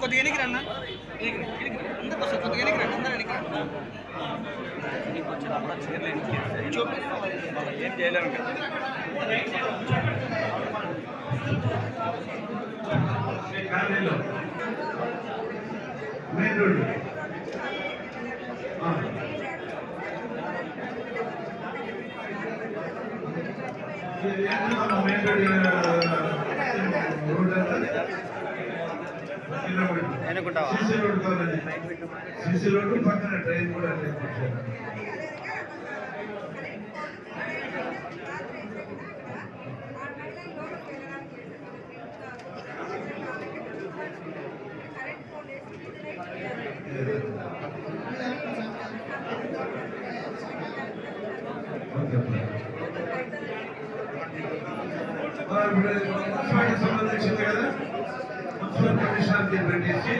కొద్దిగా ఎనికి రన్నా అందరికి వస్తారు కొద్దిగా ఎనికి రండి అందరూ ఎనికి రండి ఏం చేయలేము కదా కాలనీలో మెయిన్ రోడ్డు ఆ. ఇది ఏంటంటే మెయిన్ రోడ్డు రోడ్ అంతా కిలోమీటర్ ఎన్నుకుంటావా? సిసి రోడ్డు కావాలండి సిసి రోడ్డు పక్కన ట్రైన్ కూడా లేదు ఓకే మున్సిపాలిటీ సంబంధించింది కదా మున్సిపల్ కమిషనర్కి పెట్టేసి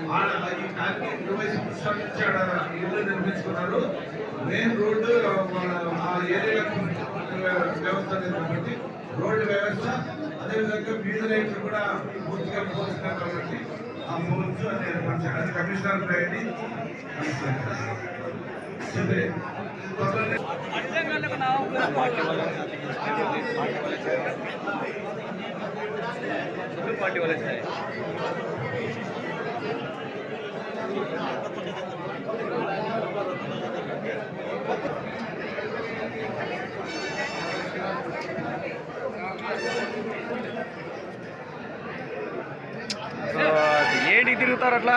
ఈ కాలనీ ఇరవై సంవత్సరాల నుంచి ఆడ ఇల్లు నిర్మించుకున్నారు మెయిన్ రోడ్డు ఆ ఏరియాలకు వ్యవస్థ లేదు కాబట్టి రోడ్డు వ్యవస్థ అదేవిధంగా వీధి లైట్లు కూడా పూర్తిగా పోతున్నారు కాబట్టి ఆ పోల్స్ అది ఏర్పరిచారు అది కమిషనర్ ప్రయత్ని చెప్పే త్వరలోనే పార్టీ వాళ్ళే సార్. సో ఏంటికి తిరుగుతారు అట్లా?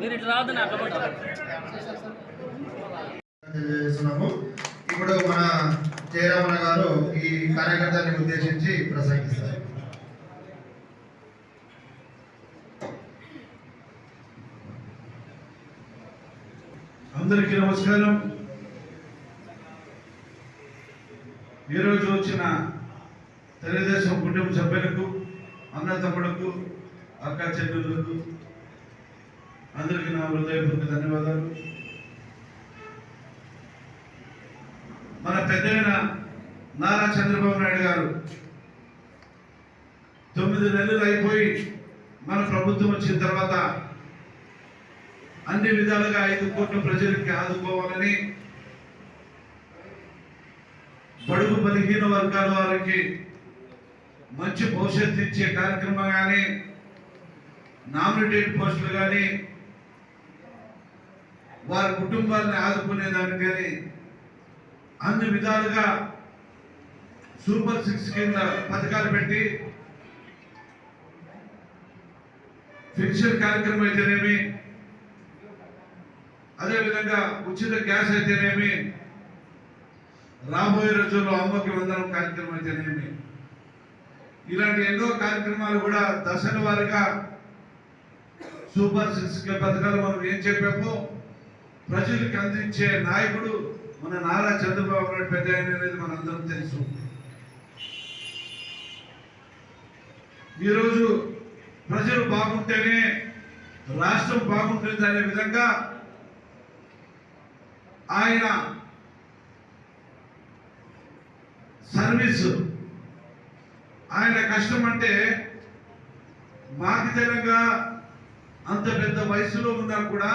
మీరు ఇటు రావద్దని అట్లా తెలియజేస్తున్నాము. ఇప్పుడు మన జయరామన్న గారు ఈ కార్యకర్తని ఉద్దేశించి ప్రసంగిస్తారు. అందరికీ నమస్కారం. ఈరోజు వచ్చిన తెలుగుదేశం కుటుంబ సభ్యులకు అన్న తమ్ములకు అక్క చెల్లెళ్ళకు అందరికీ నా హృదయపూర్వక ధన్యవాదాలు. మన పెద్దయిన నారా చంద్రబాబు నాయుడు గారు తొమ్మిది నెలలు అయిపోయి మన ప్రభుత్వం వచ్చిన తర్వాత అన్ని విధాలుగా ఐదు కోట్ల ప్రజలకి ఆదుకోవాలని బడుగు బలహీన వర్గాల వారికి మంచి భవిష్యత్తు ఇచ్చే కార్యక్రమం కానీ నామినేటెడ్ పోస్టులు కానీ వారి కుటుంబాన్ని ఆదుకునేదానికి కానీ అన్ని విధాలుగా సూపర్ సిక్స్ కింద పథకాలు పెట్టి పెన్షన్ కార్యక్రమం అయితేనేమి అదేవిధంగా ఉచిత గ్యాస్ అయితేనేమి రాబోయే రోజుల్లో అమ్మకి వందనం కార్యక్రమం అయితేనేమి. ఇలాంటి ఎన్నో కార్యక్రమాలు కూడా దశల వారిగా సూపర్ సిక్స్ పథకాలు మనం ఏం చెప్పామో ప్రజలకు అందించే నాయకుడు మన నారా చంద్రబాబు నాయుడు పెద్ద ఆయన అనేది మనందరం తెలుసు. ఈరోజు ప్రజలు బాగుంటేనే రాష్ట్రం బాగుంటుంది అనే విధంగా ఆయన సర్వీస్ ఆయన కష్టం అంటే మాకితనంగా అంత పెద్ద వయసులో ఉన్నా కూడా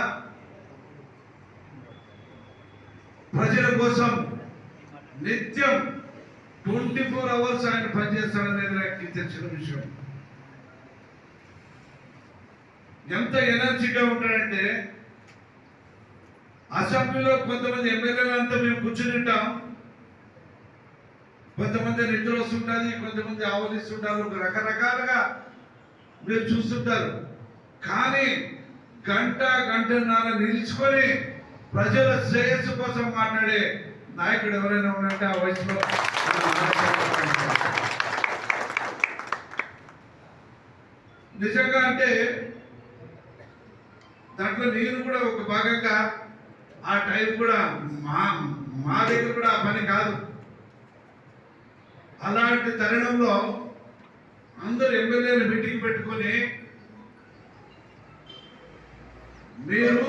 ప్రజల కోసం నిత్యం ట్వంటీ ఫోర్ అవర్స్ ఆయన పనిచేస్తాడనేది నాకు తెలిసిన విషయం. ఎంత ఎనర్జీగా ఉంటాడంటే అసెంబ్లీలో కొంతమంది ఎమ్మెల్యేలంతా మేము కూర్చుంటాం కొంతమంది నిద్ర వస్తుంటుంది కొంతమంది ఆవలిస్తుంటారు రకరకాలుగా మీరు చూస్తుంటారు. కానీ గంట గంటన్నర నిలుచుకొని ప్రజల శ్రేయస్సు కోసం మాట్లాడే నాయకుడు ఎవరైనా ఉన్నట్టే ఆ వయసులో నిజంగా అంటే దాంట్లో నేను కూడా ఒక భాగంగా ఆ టైం కూడా మా మా దగ్గర కూడా ఆ పని కాదు. అలాంటి తరుణంలో అందరు ఎమ్మెల్యేలు మీటింగ్ పెట్టుకొని మీరు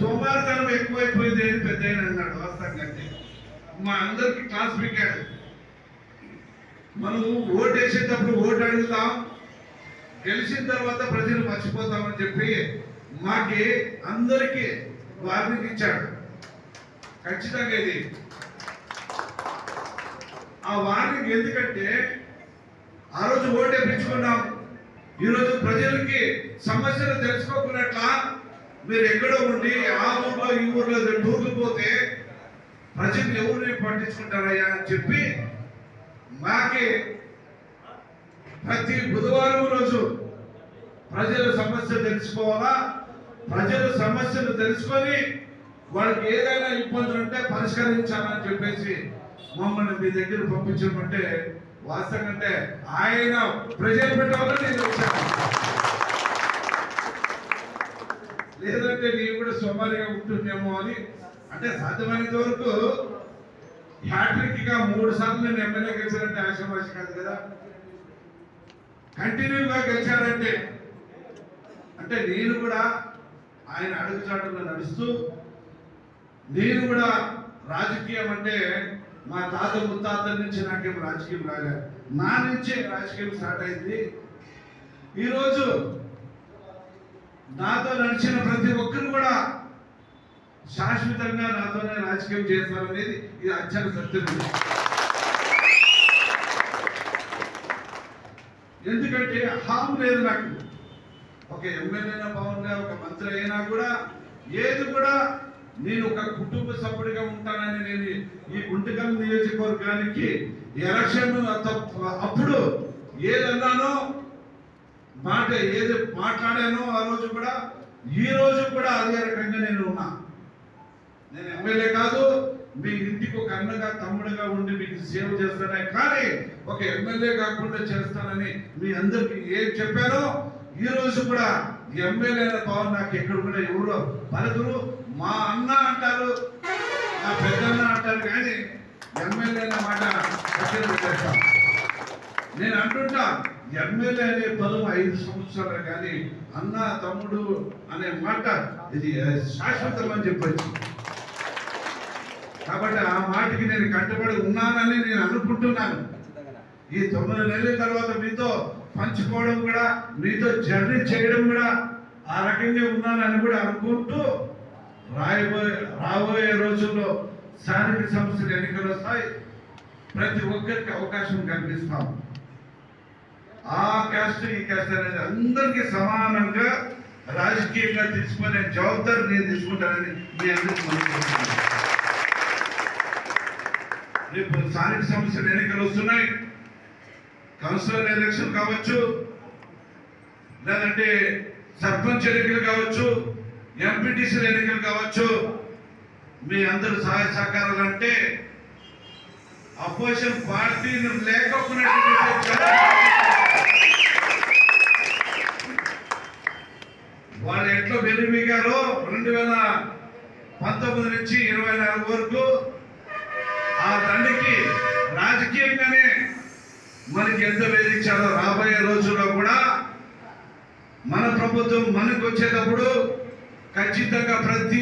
సోమవారతనం ఎక్కువైపోయింది అని పెద్ద అన్నాడు వాస్తవంగా మా అందరికి క్లాస్ పెట్టాడు మనం ఓటు వేసేటప్పుడు ఓటు అడుగుతాం గెలిచిన తర్వాత ప్రజలు మర్చిపోతామని చెప్పి మాకి అందరికీ వార్నింగ్ ఇచ్చాడు. ఖచ్చితంగా ఇది. ఆ వార్నింగ్ ఎందుకంటే ఆ రోజు ఓటు వేయించుకున్నాం. ఈరోజు ప్రజలకి సమస్యలు తెలుసుకోకున్నట్ల మీరు ఎక్కడో ఉండి ఆ ఊర్లో ఈ ఊర్లో టూర్లు పోతే ప్రజలు ఎవరిని పట్టించుకుంటారయ్యా అని చెప్పి మాకే ప్రతి బుధవారం రోజు ప్రజల సమస్య తెలుసుకోవాలా? ప్రజల సమస్యలు తెలుసుకొని వాళ్ళకి ఏదైనా ఇబ్బందులు ఉంటే పరిష్కరించాలని చెప్పేసి మమ్మల్ని మీ దగ్గర పంపించమంటే వాస్తవం అంటే ఆయన ప్రజలు పెట్టాలని నేను వచ్చాను. లేదంటే నీవు కూడా సోమారిగా ఉంటుందేమో అని. అంటే సాధ్యమైనంత వరకు హ్యాట్రిక్గా మూడు సార్లు నేను ఎమ్మెల్యే గెలిచానంటే ఆశాభాష కాదు కదా. కంటిన్యూగా గెలిచారంటే అంటే నేను కూడా ఆయన అడుగుచాటుగా నడుస్తూ నేను కూడా రాజకీయం అంటే మా తాత ముత్తాతల నుంచి నాకేం రాజకీయం రాలేదు నా నుంచే రాజకీయం స్టార్ట్ అయింది. ఈరోజు నాతో నడిచిన ప్రతి ఒక్కరు కూడా శాశ్వతంగా నాతోనే రాజకీయం చేస్తారనేది ఇది అత్యంత సత్యం. ఎందుకంటే హామ్ లేదు నాకు. ఒక ఎమ్మెల్యేనా పవన్గా ఒక మంత్రి అయినా కూడా ఏది కూడా నేను ఒక కుటుంబ సభ్యుడిగా ఉంటానని నేను ఈ గుంటకల్ నియోజకవర్గానికి ఎలక్షన్ అప్పుడు ఏదన్నానో మాట ఏది మాట్లాడానో ఆ రోజు కూడా ఈ రోజు కూడా అదే రకంగా నేను ఉన్నా. నేను ఎమ్మెల్యే కాదు మీ ఇంటికి ఒక అన్నగా తమ్ముడుగా ఉండి మీకు సేవ చేస్తానే కానీ ఒక ఎమ్మెల్యే కాకుండా చేస్తానని మీ అందరికి ఏం చెప్పానో ఈ రోజు కూడా ఎమ్మెల్యే అనే భావన నాకు ఎక్కడ కూడా ఎవరు పలుకురు. మా అన్న అంటారు నా పెద్దన్న అంటారు కానీ ఎమ్మెల్యే అన్న మాట నేను అంటుంటా ఎమ్మెల్యే అనే పదం ఐదు సంవత్సరాలు కానీ అన్న తమ్ముడు అనే మాట ఇది శాశ్వతం అని చెప్పచ్చు. కాబట్టి ఆ మాటకి నేను కట్టుబడి ఉన్నానని నేను అనుకుంటున్నాను. ఈ తొమ్మిది నెలల తర్వాత మీతో పంచుకోవడం కూడా మీతో జర్నీ చేయడం కూడా ఆ రకంగా ఉన్నానని కూడా అనుకుంటూ రాయబోయే రాబోయే రోజుల్లో స్థానిక సంస్థలు ఎన్నికలు వస్తాయి. ప్రతి ఒక్కరికి అవకాశం కనిపిస్తాము ఆ క్యాస్ట్ ఈ క్యాస్ట్ అనేది అందరికీ సమానంగా రాజకీయంగా తీసుకునే జవాబాదారి నేను తీసుకుంటానని మీ అందరికీ మనసుకుంటున్నాను రేపు స్థానిక సంస్థల ఎన్నికలు వస్తున్నాయి. కౌన్సిలర్ ఎలక్షన్ కావచ్చు లేదంటే సర్పంచ్ ఎన్నికలు కావచ్చు ఎంపీటీసీ ఎన్నికలు కావచ్చు మీ అందరు సహాయ సహకారాలు అంటే అపోజిషన్ పార్టీని లేకపోయినటువంటి వాళ్ళు ఎట్లా వెలిమిగారో రెండు వేల పంతొమ్మిది నుంచి ఇరవై నాలుగు వరకు ఆ తండ్రికి రాజకీయంగానే మనకి ఎంత వేధించారో రాబోయే రోజుల్లో కూడా మన ప్రభుత్వం మనకు వచ్చేటప్పుడు ఖచ్చితంగా ప్రతి